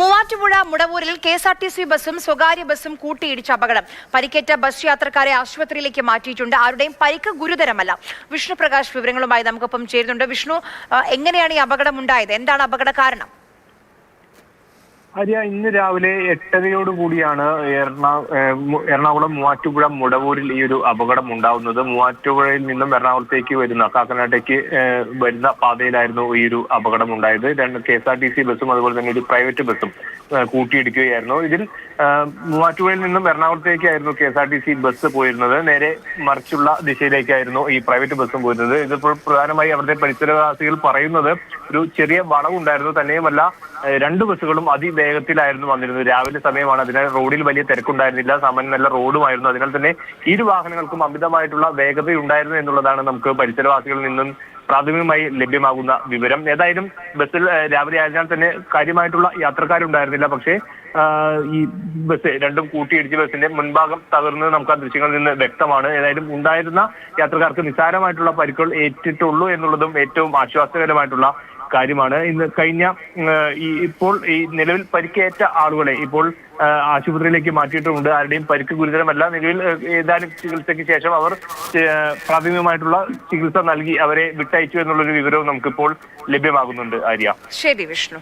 Muvattupuzha മുടവൂരിൽ K S R T C ബസ്സും സ്വകാര്യ ബസ്സും കൂട്ടിയിടിച്ച അപകടം. പരിക്കേറ്റ ബസ് യാത്രക്കാരെ ആശുപത്രിയിലേക്ക് മാറ്റിയിട്ടുണ്ട്. ആരുടെയും പരിക്ക് ഗുരുതരമല്ല. വിഷ്ണു പ്രകാശ് വിവരങ്ങളുമായി നമുക്കൊപ്പം ചേരുന്നുണ്ട്. വിഷ്ണു എങ്ങനെയാണ് ഈ അപകടം ഉണ്ടായത്? എന്താണ് അപകട കാരണം? ആര്യ ഇന്ന് രാവിലെ എട്ടരയോട് കൂടിയാണ് എറണാകുളം മൂവാറ്റുപുഴ മുടവൂരിൽ ഈ ഒരു അപകടം ഉണ്ടാവുന്നത്. മൂവാറ്റുപുഴയിൽ നിന്നും എറണാകുളത്തേക്ക് വരുന്ന കാക്കനാട്ടേക്ക് വരുന്ന പാതയിലായിരുന്നു ഈ ഒരു അപകടം ഉണ്ടായത്. രണ്ട് K S R T C ബസ്സും അതുപോലെ തന്നെ ഒരു പ്രൈവറ്റ് ബസ്സും കൂട്ടിയിടിക്കുകയായിരുന്നു. ഇതിൽ മൂവാറ്റുപുഴയിൽ നിന്നും എറണാകുളത്തേക്കായിരുന്നു K S R T C bus പോയിരുന്നത്. നേരെ മറിച്ചുള്ള ദിശയിലേക്കായിരുന്നു ഈ പ്രൈവറ്റ് ബസ്സും പോയിരുന്നത്. ഇതിപ്പോൾ പ്രധാനമായി അവിടുത്തെ പരിസരവാസികൾ പറയുന്നത് ഒരു ചെറിയ വളവുണ്ടായിരുന്നു. തന്നെയുമല്ല രണ്ട് ബസ്സുകളും അതിവേഗത്തിലായിരുന്നു വന്നിരുന്നത്. രാവിലെ സമയമാണ് അതിനാൽ റോഡിൽ വലിയ തിരക്കുണ്ടായിരുന്നില്ല. സാമാന്യം നല്ല റോഡുമായിരുന്നു. അതിനാൽ തന്നെ ഇരു വാഹനങ്ങൾക്കും അമിതമായിട്ടുള്ള വേഗതയുണ്ടായിരുന്നു എന്നുള്ളതാണ് നമുക്ക് പരിസരവാസികളിൽ നിന്നും പ്രാഥമികമായി ലഭ്യമാകുന്ന വിവരം. ഏതായാലും ബസ്സിൽ രാവിലെ ആയതിനാൽ തന്നെ കാര്യമായിട്ടുള്ള യാത്രക്കാരുണ്ടായിരുന്നില്ല. പക്ഷേ ഈ ബസ് രണ്ടും കൂട്ടിയിടിച്ച് ബസ്സിന്റെ മുൻഭാഗം തകർന്നത് നമുക്ക് ആ ദൃശ്യങ്ങളിൽ നിന്ന് വ്യക്തമാണ്. ഏതായാലും ഉണ്ടായിരുന്ന യാത്രക്കാർക്ക് നിസ്സാരമായിട്ടുള്ള പരിക്കുകൾ ഏറ്റിട്ടുള്ളൂ എന്നുള്ളതും ഏറ്റവും ആശ്വാസകരമായിട്ടുള്ള കാര്യമാണ്. ഇന്ന് കഴിഞ്ഞ ഈ ഇപ്പോൾ ഈ നിലവിൽ പരിക്കേറ്റ ആളുകളെ ഇപ്പോൾ ആശുപത്രിയിലേക്ക് മാറ്റിയിട്ടുമുണ്ട് ആരുടെയും പരിക്ക് ഗുരുതരമല്ല. നിലവിൽ ഏതാനും ചികിത്സയ്ക്ക് ശേഷം അവർ പ്രാഥമികമായിട്ടുള്ള ചികിത്സ നൽകി അവരെ വിട്ടയച്ചു എന്നുള്ളൊരു വിവരവും നമുക്കിപ്പോൾ ലഭ്യമാകുന്നുണ്ട് ആര്യ. ശരി വിഷ്ണു.